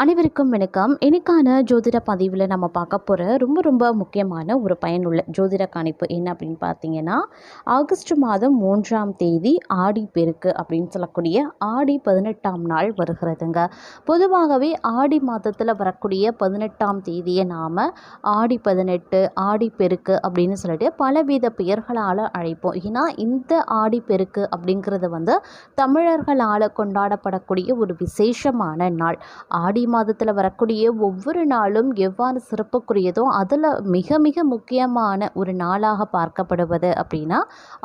அனைவருக்கும் வணக்கம். இன்னைக்கான ஜோதிட பதிவில் நம்ம பார்க்க போகிற ரொம்ப ரொம்ப முக்கியமான ஒரு பயனுள்ள ஜோதிட கணிப்பு என்ன அப்படின்னு பார்த்தீங்கன்னா ஆகஸ்ட் மாதம் மூன்றாம் தேதி ஆடி பெருக்கு அப்படின்னு சொல்லக்கூடிய ஆடி பதினெட்டாம் நாள் வருகிறதுங்க. பொதுவாகவே ஆடி மாதத்தில் வரக்கூடிய பதினெட்டாம் தேதியை நாம் ஆடி பதினெட்டு ஆடி பெருக்கு அப்படின்னு சொல்லிட்டு பலவித பெயர்களால் அழைப்போம். ஏன்னா இந்த ஆடி பெருக்கு அப்படிங்கிறது வந்து தமிழர்களால் கொண்டாடப்படக்கூடிய ஒரு விசேஷமான நாள். ஆடி மாதத்தில் வரக்கூடிய ஒவ்வொரு நாளும் எவ்வாறு சிறப்புக்குரியதோ அதில் மிக மிக முக்கியமான ஒரு நாளாக பார்க்கப்படுவது அப்படின்னா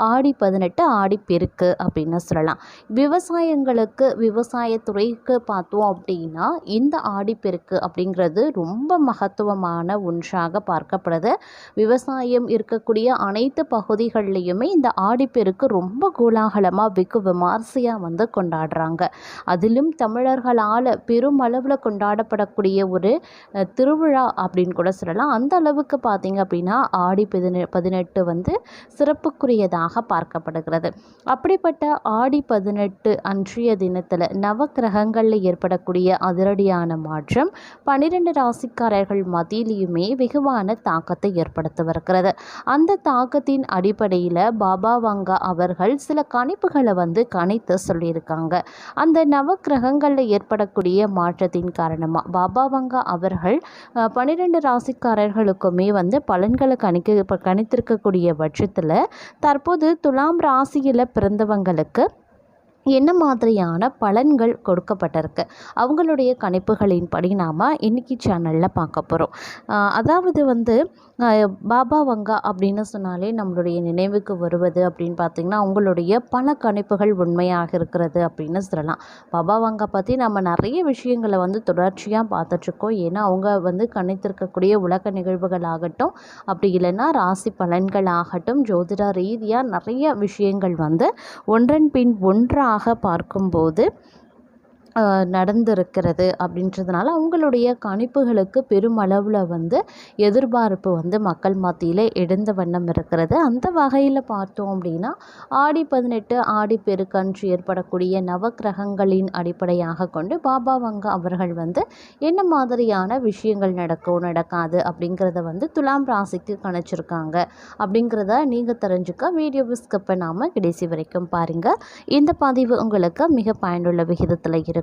ஆடி பதினெட்டு ஆடி பெருக்கு அப்படின்னு சொல்லலாம். விவசாயங்களுக்கு விவசாயத்துறைக்கு பார்த்தோம் அப்படின்னா இந்த ஆடிப்பெருக்கு அப்படிங்கிறது ரொம்ப மகத்துவமான ஒன்றாக பார்க்கப்படுது. விவசாயம் இருக்கக்கூடிய அனைத்து பகுதிகள்லையுமே இந்த ஆடிப்பெருக்கு ரொம்ப கோலாகலமாக வெகு விமர்சையாக வந்து கொண்டாடுறாங்க. அதிலும் தமிழர்களால் பெருமளவில் கொண்டாடப்படக்கூடிய ஒரு திருவிழா அப்படின்னு கூட சொல்லலாம். அந்த அளவுக்கு பார்த்திங்க அப்படின்னா ஆடி பதினெ பதினெட்டு வந்து சிறப்புக்குரியதாக பார்க்கப்படுகிறது. அப்படிப்பட்ட ஆடி பதினெட்டு அன்றைய தினத்தில் நவக்கிரகங்களில் ஏற்படக்கூடிய அதிரடியான மாற்றம் பன்னிரெண்டு ராசிக்காரர்கள் மத்தியிலையுமே வெகுவான தாக்கத்தை ஏற்படுத்தவிருக்கிறது அந்த தாக்கத்தின் அடிப்படையில் பாபா வங்கா அவர்கள் சில கணிப்புகளை வந்து கணித்து சொல்லியிருக்காங்க. அந்த நவக்கிரகங்களில் ஏற்படக்கூடிய மாற்றத்தின் காரணமாக பாபா வங்கா அவர்கள் பன்னிரெண்டு ராசிக்காரர்களுக்குமே வந்து பலன்களை கணிக்க கணித்திருக்கக்கூடிய பட்சத்தில் தற்போது துலாம் ராசியில் பிறந்தவங்களுக்கு என்ன மாதிரியான பலன்கள் கொடுக்கப்பட்டிருக்கு? அவங்களுடைய கணிப்புகளின்படி நாம் இன்னைக்கு சேனலில் பார்க்க போகிறோம் அதாவது வந்து பாபா வங்கா அப்படின்னு சொன்னாலே நம்மளுடைய நினைவுக்கு வருவது அப்படின்னு பார்த்திங்கன்னா அவங்களுடைய பல கணிப்புகள் உண்மையாக இருக்கிறது அப்படின்னு சொல்லலாம். பாபா வங்கா பற்றி நம்ம நிறைய விஷயங்களை வந்து தொடர்ச்சியாக பார்த்துட்ருக்கோம் ஏன்னா அவங்க வந்து கணித்திருக்கக்கூடிய உலக நிகழ்வுகள் ஆகட்டும் அப்படி இல்லைன்னா ராசி பலன்கள் ஆகட்டும் ஜோதிட ரீதியாக நிறைய விஷயங்கள் வந்து ஒன்றன் பின் ஒன்றாக பார்க்கும்போது நடந்திருக்கிறது அப்படின்றதுனால அவங்களுடைய கணிப்புகளுக்கு பெருமளவில் வந்து எதிர்பார்ப்பு வந்து மக்கள் மத்தியில் எழுந்த வண்ணம் இருக்கிறது. அந்த வகையில் பார்த்தோம் அப்படின்னா ஆடி பதினெட்டு ஆடி பெருக்கன்று ஏற்படக்கூடிய நவக்கிரகங்களின் அடிப்படையாக கொண்டு பாபா வங்க அவர்கள் வந்து என்ன மாதிரியான விஷயங்கள் நடக்கும் நடக்காது அப்படிங்கிறத வந்து துலாம் ராசிக்கு கணிச்சிருக்காங்க அப்படிங்கிறத நீங்கள் தெரிஞ்சுக்க வீடியோ ஸ்கப்பை நாம் கடைசி வரைக்கும் பாருங்கள் இந்த பதிவு உங்களுக்கு மிக பயனுள்ள விகிதத்தில் இருக்கும்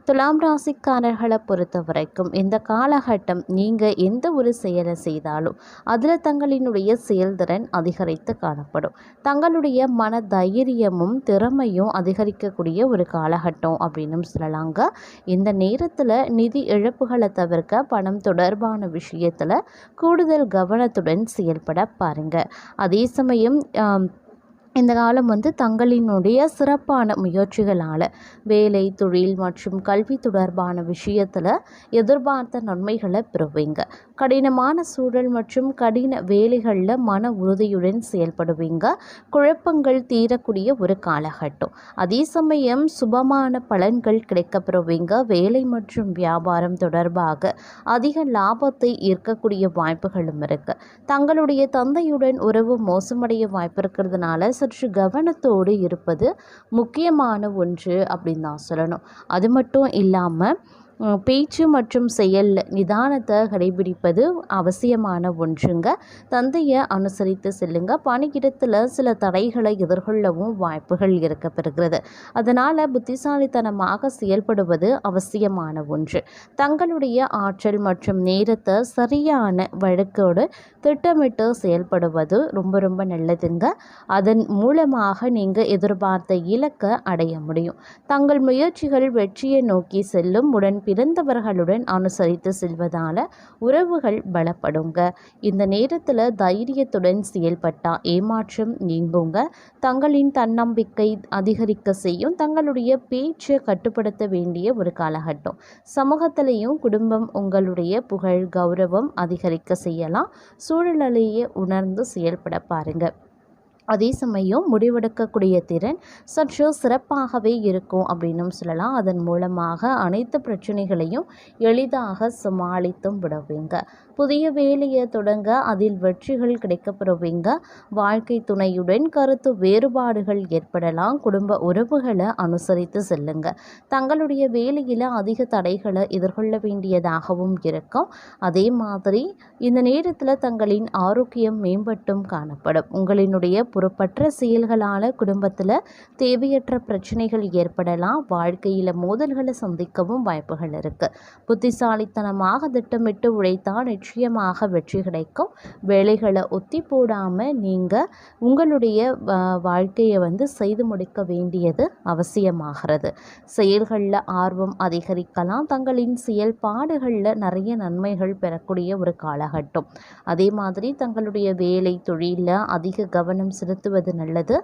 துலாம் ராசிக்காரர்களை பொறுத்த வரைக்கும் இந்த காலகட்டம் நீங்கள் எந்த ஒரு செயலை செய்தாலும் அதில் தங்களினுடைய செயல்திறன் அதிகரித்து காணப்படும். தங்களுடைய மன தைரியமும் திறமையும் அதிகரிக்கக்கூடிய ஒரு காலகட்டம் அப்படின்னு சொல்லலாங்க. இந்த நேரத்தில் நிதி இழப்புகளை தவிர்க்க பணம் தொடர்பான விஷயத்தில் கூடுதல் கவனத்துடன் செயல்பட பாருங்கள் அதே சமயம் இந்த காலம் வந்து தங்களினுடைய சிறப்பான முயற்சிகளால் வேலை தொழில் மற்றும் கல்வி தொடர்பான விஷயத்தில் எதிர்பார்த்த நன்மைகளை பெறுவீங்க. கடினமான சூழல் மற்றும் கடின வேலைகளில் மன உறுதியுடன் செயல்படுவீங்க. குழப்பங்கள் தீரக்கூடிய ஒரு காலகட்டம். அதே சமயம் சுபமான பலன்கள் கிடைக்கப்பெறுவீங்க வேலை மற்றும் வியாபாரம் தொடர்பாக அதிக லாபத்தை ஈர்க்கக்கூடிய வாய்ப்புகளும் இருக்குது தங்களுடைய தந்தையுடன் உறவு மோசமடைய வாய்ப்பு இருக்கிறதுனால சற்று கவனத்தோடு இருப்பது முக்கியமான ஒன்று அப்படின்னு தான் சொல்லணும். அது மட்டும் இல்லாமல் பேச்சு மற்றும் செயல் நிதானத்தை கடைபிடிப்பது அவசியமான ஒன்றுங்க. தந்தையை அனுசரித்து செல்லுங்க. பணியிடத்தில் சில தடைகளை எதிர்கொள்ளவும் வாய்ப்புகள் இருக்கப்பெறுகிறது. அதனால் புத்திசாலித்தனமாக செயல்படுவது அவசியமான ஒன்று. தங்களுடைய ஆற்றல் மற்றும் நேரத்தை சரியான வழக்கோடு திட்டமிட்டு செயல்படுவது ரொம்ப ரொம்ப நல்லதுங்க. அதன் மூலமாக நீங்கள் எதிர்பார்த்த இலக்கை அடைய முடியும். தங்கள் முயற்சிகள் வெற்றியை நோக்கி செல்லும் உடன்பி பிறந்தவர்களுடன் அனுசரித்து செல்வதால் உறவுகள் பலப்படுங்க. இந்த நேரத்தில் தைரியத்துடன் செயல்பட்டால் ஏமாற்றம் நீங்குங்க. தங்களின் தன்னம்பிக்கை அதிகரிக்க செய்யும் தங்களுடைய பேச்சை கட்டுப்படுத்த வேண்டிய ஒரு காலகட்டம். சமூகத்திலையும் குடும்பம் உங்களுடைய புகழ் கௌரவம் அதிகரிக்க செய்யலாம். சூழலையே உணர்ந்து செயல்பட பாருங்கள் அதே சமயம் முடிவெடுக்கக்கூடிய திறன் சற்று சிறப்பாகவே இருக்கும் அப்படின்னும் சொல்லலாம். அதன் மூலமாக அனைத்து பிரச்சனைகளையும் எளிதாக சமாளித்தும் விடுவீங்க. புதிய வேலையை தொடங்க அதில் வெற்றிகள் கிடைக்கப்பெறுவீங்க. வாழ்க்கை துணையுடன் கருத்து வேறுபாடுகள் ஏற்படலாம். குடும்ப உறவுகளை அனுசரித்து செல்லுங்க. தங்களுடைய வேலையில் அதிக தடைகளை எதிர்கொள்ள வேண்டியதாகவும் இருக்கும். அதே மாதிரி இந்த நேரத்தில் தங்களின் ஆரோக்கியம் மேம்பட்டும் காணப்படும். உங்களினுடைய பொறுப்பற்ற செயல்களால் குடும்பத்தில் தேவையற்ற பிரச்சனைகள் ஏற்படலாம். வாழ்க்கையில் மோதல்களை சந்திக்கவும் வாய்ப்புகள் இருக்குது புத்திசாலித்தனமாக திட்டமிட்டு உழைத்தால் நிச்சயமாக வெற்றி கிடைக்கும். வேலைகளை ஒத்தி போடாமல் நீங்கள் உங்களுடைய வாழ்க்கையை வந்து செய்து முடிக்க வேண்டியது அவசியமாகிறது. செயல்களில் ஆர்வம் அதிகரிக்கலாம். தங்களின் செயல்பாடுகளில் நிறைய நன்மைகள் பெறக்கூடிய ஒரு காலகட்டம். அதே மாதிரி தங்களுடைய வேலை தொழிலில் அதிக கவனம் செலுத்துவது நல்லது.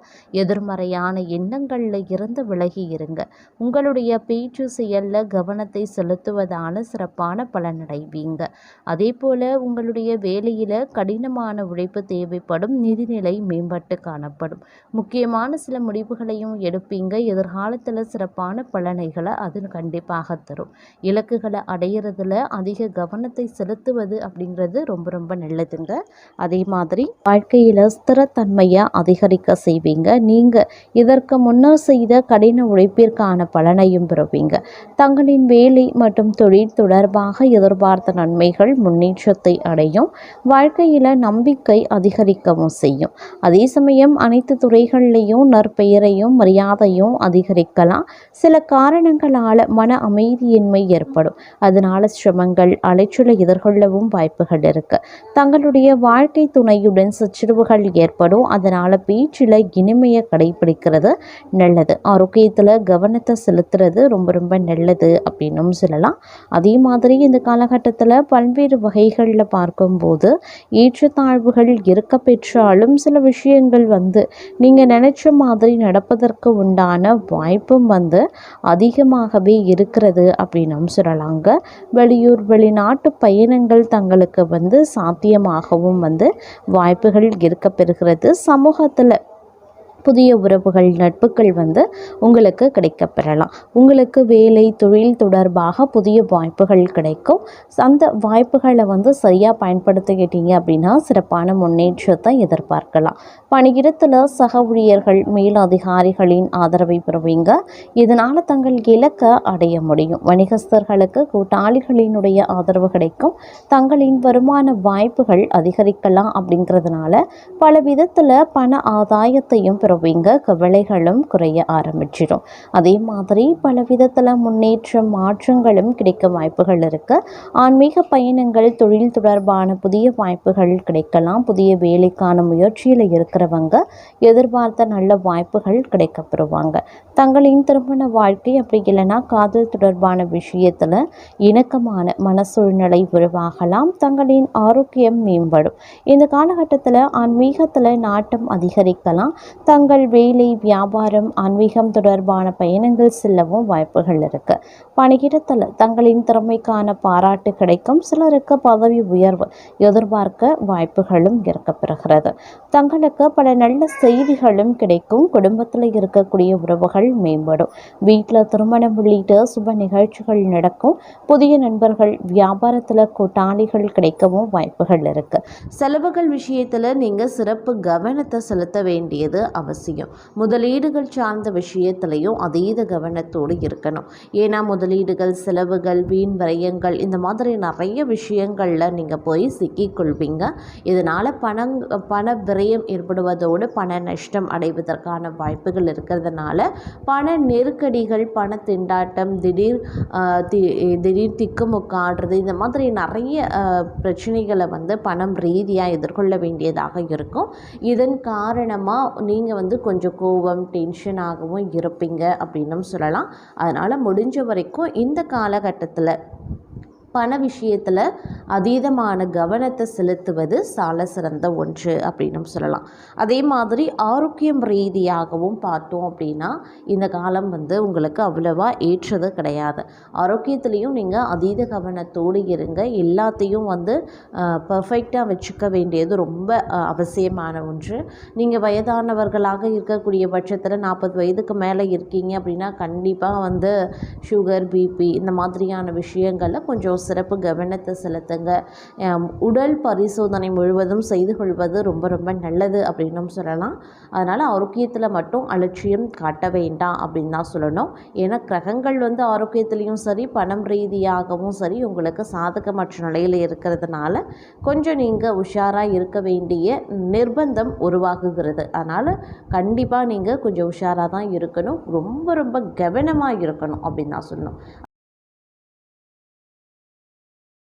எதிர்மறையான எண்ணங்களில் இருந்து விலகி இருங்க. உங்களுடைய பேச்சு செயலில் கவனத்தை செலுத்துவதால் சிறப்பான பலனடைவீங்க. அதே போல் உங்களுடைய வேலையில் கடினமான உழைப்பு தேவைப்படும் நிதிநிலை மேம்பட்டு காணப்படும். முக்கியமான சில முடிவுகளையும் எடுப்பீங்க. எதிர்காலத்தில் சிறப்பான பலனைகளை அது கண்டிப்பாக தரும். இலக்குகளை அடையிறதுல அதிக கவனத்தை செலுத்துவது அப்படிங்கிறது ரொம்ப ரொம்ப நல்லதுங்க. அதே மாதிரி வாழ்க்கையில் ஸ்திரத்தன்மையை அதிகரிக்க செய்வீங்க. நீங்கள் இதற்கு முன்னர் செய்த கடின உழைப்பிற்கான பலனையும் பெறுவீங்க. தங்களின் வேலை மற்றும் தொழில் தொடர்பாக எதிர்பார்த்த நன்மைகள் முன்னேற்றத்தை அடையும். வாழ்க்கையில் நம்பிக்கை அதிகரிக்கவும் செய்யும். அதே சமயம் அனைத்து துறைகள்லேயும் நற்பெயரையும் மரியாதையும் அதிகரிக்கலாம். சில காரணங்களால் மன அமைதியின்மை ஏற்படும். அதனால் சிரமங்கள் அலைச்சலை எதிர்கொள்ளவும் வாய்ப்புகள் இருக்கு. தங்களுடைய வாழ்க்கை துணையுடன் சச்சரவுகள் ஏற்படும். அதனால் பேச்சில் இனிமையை கடைபிடிக்கிறது நல்லது. ஆரோக்கியத்தில் கவனத்தை செலுத்துறது ரொம்ப ரொம்ப நல்லது அப்படின்னும் சொல்லலாம். அதே மாதிரி இந்த காலகட்டத்தில் பல்வேறு வகை வகைகளில் பார்க்கும்போது ஏற்றத்தாழ்வுகள் இருக்க பெற்றாலும் சில விஷயங்கள் வந்து நீங்கள் நினச்ச மாதிரி நடப்பதற்கு உண்டான வாய்ப்பும் வந்து அதிகமாகவே இருக்கிறது அப்படின்னும் சொல்லலாங்க. வெளியூர் வெளிநாட்டு பயணங்கள் தங்களுக்கு வந்து சாத்தியமாகவும் வந்து வாய்ப்புகள் இருக்க பெறுகிறது. சமூகத்தில் புதிய உறவுகள் நட்புகள் வந்து உங்களுக்கு கிடைக்கப்பெறலாம் உங்களுக்கு வேலை தொழில் தொடர்பாக புதிய வாய்ப்புகள் கிடைக்கும். அந்த வாய்ப்புகளை வந்து சரியாக பயன்படுத்திக்கிட்டீங்க அப்படின்னா சிறப்பான முன்னேற்றத்தை எதிர்பார்க்கலாம். பணியிடத்தில் சக ஊழியர்கள் மேலதிகாரிகளின் ஆதரவை பெறுவீங்க. இதனால் தங்கள் இலக்கை அடைய முடியும். வணிகஸ்தர்களுக்கு கூட்டாளிகளினுடைய ஆதரவு கிடைக்கும். தங்களின் வருமான வாய்ப்புகள் அதிகரிக்கலாம் அப்படிங்கிறதுனால பல விதத்தில் பண ஆதாயத்தையும் பெறுவீங்க கவலைகளும் குறைய ஆரம்பிச்சிடும். அதே மாதிரி பல விதத்தில் முன்னேற்றம் மாற்றங்களும் கிடைக்க வாய்ப்புகள் இருக்கு. ஆன்மீக பயணங்கள் தொழில் தொடர்பான புதிய வாய்ப்புகள் கிடைக்கலாம். புதிய வேலைக்கான முயற்சியில் இருக்கிறவங்க எதிர்பார்த்த நல்ல வாய்ப்புகள் கிடைக்கப்பெறுவாங்க தங்களின் திருமண வாழ்க்கை அப்படி இல்லைன்னா காதல் தொடர்பான விஷயத்தில் இணக்கமான மன சூழ்நிலை உருவாகலாம். தங்களின் ஆரோக்கியம் மேம்படும். இந்த காலகட்டத்தில் ஆன்மீகத்தில் நாட்டம் அதிகரிக்கலாம். தங்கள் வேலை வியாபாரம் ஆன்மீகம் தொடர்பான பயணங்கள் செல்லவும் வாய்ப்புகள் இருக்கு. பணியிடத்தில் தங்களின் திறமைக்கான பாராட்டு கிடைக்கும். சிலருக்கு பதவி உயர்வு எதிர்பார்க்க வாய்ப்புகளும் இருக்கப்பெறுகிறது. தங்களுக்கு பல நல்ல செய்திகளும் கிடைக்கும். குடும்பத்தில் இருக்கக்கூடிய உறவுகள் மேம்படும். வீட்டில் திருமணம் உள்ளிட்ட சுப நிகழ்ச்சிகள் நடக்கும். புதிய நண்பர்கள் வியாபாரத்தில் கூட்டாளிகள் கிடைக்கவும் வாய்ப்புகள் இருக்கு. செலவுகள் விஷயத்தில் நீங்கள் சிறப்பு கவனத்தை செலுத்த வேண்டியது அவசியம் அவசியம். முதலீடுகள் சார்ந்த விஷயத்திலையும் அதீத கவனத்தோடு இருக்கணும். ஏன்னா முதலீடுகள் செலவுகள் வீண் விரயங்கள் இந்த மாதிரி நிறைய விஷயங்களில் நீங்கள் போய் சிக்கிக்கொள்வீங்க இதனால் பணம் பண விரயம் ஏற்படுவதோடு பண நஷ்டம் அடைவதற்கான வாய்ப்புகள் இருக்கிறதுனால பண நெருக்கடிகள் பண திண்டாட்டம் திடீர் தி- திடீர் திக்குமுக்காடுறது இந்த மாதிரி நிறைய பிரச்சனைகளை வந்து பணம் ரீதியாக எதிர்கொள்ள வேண்டியதாக இருக்கும். இதன் காரணமாக நீங்கள் வந்து கொஞ்சம் கோவம் டென்ஷனாகவும் இருப்பீங்க அப்படின்னும் சொல்லலாம். அதனால் முடிஞ்ச வரைக்கும் இந்த காலகட்டத்தில் பண விஷயத்தில் அதீதமான கவனத்தை செலுத்துவது சால சிறந்த ஒன்று அப்படின்னு சொல்லலாம். அதே மாதிரி ஆரோக்கியம் ரீதியாகவும் பார்த்தோம் அப்படின்னா இந்த காலம் வந்து உங்களுக்கு அவ்வளவா ஏற்றது கிடையாது. ஆரோக்கியத்துலேயும் நீங்கள் அதீத கவனத்தோடு இருங்க. எல்லாத்தையும் வந்து பர்ஃபெக்டாக வச்சுக்க வேண்டியது ரொம்ப அவசியமான ஒன்று. நீங்கள் வயதானவர்களாக இருக்கக்கூடிய பட்சத்தில் நாற்பது வயதுக்கு மேலே இருக்கீங்க அப்படின்னா கண்டிப்பாக வந்து சுகர் பிபி இந்த மாதிரியான விஷயங்களில் கொஞ்சம் சிறப்பு கவனத்தை செலுத்துங்க. உடல் பரிசோதனை முழுவதும் செய்து கொள்வது ரொம்ப ரொம்ப நல்லது அப்படின்னும் சொல்லலாம். அதனால் ஆரோக்கியத்தில் மட்டும் அலட்சியம் காட்ட வேண்டாம் அப்படின்னு தான் சொல்லணும். ஏன்னா கிரகங்கள் வந்து ஆரோக்கியத்துலேயும் சரி பணம் ரீதியாகவும் சரி உங்களுக்கு சாதகமற்ற நிலையில் இருக்கிறதுனால கொஞ்சம் நீங்கள் உஷாராக இருக்க வேண்டிய நிர்பந்தம் உருவாகுகிறது. அதனால் கண்டிப்பாக நீங்கள் கொஞ்சம் உஷாராக தான் இருக்கணும். ரொம்ப ரொம்ப கவனமாக இருக்கணும் அப்படின்னு தான் சொல்லணும்.